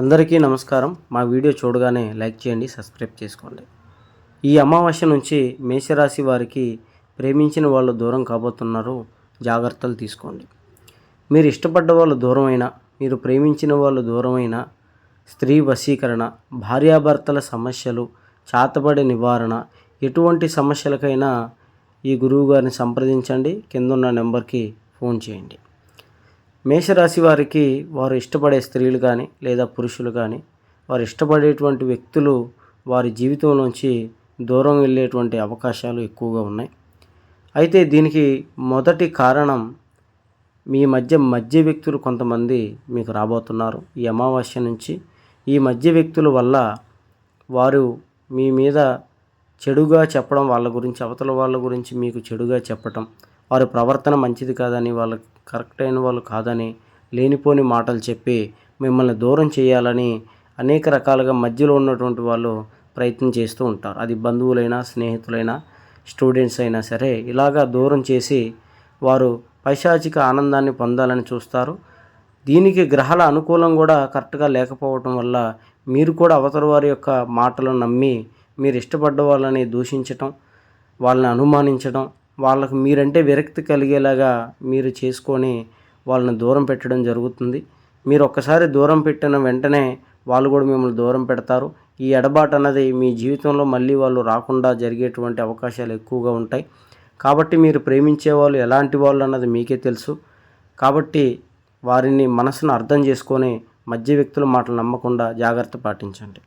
అందరికీ నమస్కారం. మా వీడియో చూడగానే లైక్ చేయండి సబ్స్క్రైబ్ చేసుకోండి. ఈ అమావాస్య నుంచి మేషరాశి వారికి ప్రేమించిన వాళ్ళు దూరం కాబోతున్నారు. జాగ్రత్తలు తీసుకోండి. మీరు ఇష్టపడ్డ వాళ్ళు దూరమైనా మీరు ప్రేమించిన వాళ్ళు దూరమైనా స్త్రీ వశీకరణ భార్యాభర్తల సమస్యలు చాతబడి నివారణ ఎటువంటి సమస్యలకైనా ఈ గురువు గారిని సంప్రదించండి. కిందన్న నెంబర్కి ఫోన్ చేయండి. మేషరాశి వారికి వారు ఇష్టపడే స్త్రీలు కానీ లేదా పురుషులు కానీ వారు ఇష్టపడేటువంటి వ్యక్తులు వారి జీవితం నుంచి దూరం వెళ్ళేటువంటి అవకాశాలు ఎక్కువగా ఉన్నాయి. అయితే దీనికి మొదటి కారణం మీ మధ్య మధ్య వ్యక్తులు కొంతమంది మీకు రాబోతున్నారు. ఈ అమావాస్య నుంచి ఈ మధ్య వ్యక్తుల వల్ల వారు మీ మీద చెడుగా చెప్పడం వాళ్ళ గురించి అవతల వాళ్ళ గురించి మీకు చెడుగా చెప్పటం వారి ప్రవర్తన మంచిది కాదని వాళ్ళు కరెక్ట్ అయిన వాళ్ళు కాదని లేనిపోని మాటలు చెప్పి మిమ్మల్ని దూరం చేయాలని అనేక రకాలుగా మధ్యలో ఉన్నటువంటి వాళ్ళు ప్రయత్నం చేస్తూ ఉంటారు. అది బంధువులైనా స్నేహితులైనా స్టూడెంట్స్ అయినా సరే ఇలాగా దూరం చేసి వారు పైశాచిక ఆనందాన్ని పొందాలని చూస్తారు. దీనికి గ్రహాల అనుకూలం కూడా కరెక్ట్గా లేకపోవటం వల్ల మీరు కూడా అవతల వారి యొక్క మాటలు నమ్మి మీరు ఇష్టపడ్డ వాళ్ళని దూషించటం వాళ్ళని అనుమానించడం వాళ్ళకు మీరంటే విరక్తి కలిగేలాగా మీరు చేసుకొని వాళ్ళని దూరం పెట్టడం జరుగుతుంది. మీరు ఒక్కసారి దూరం పెట్టిన వెంటనే వాళ్ళు కూడా మిమ్మల్ని దూరం పెడతారు. ఈ ఎడబాటు అన్నది మీ జీవితంలో మళ్ళీ వాళ్ళు రాకుండా జరిగేటువంటి అవకాశాలు ఎక్కువగా ఉంటాయి. కాబట్టి మీరు ప్రేమించే వాళ్ళు ఎలాంటి వాళ్ళు అన్నది మీకే తెలుసు. కాబట్టి వారిని మనసును అర్థం చేసుకొని మధ్య వ్యక్తుల మాటలు నమ్మకుండా జాగ్రత్త పాటించండి.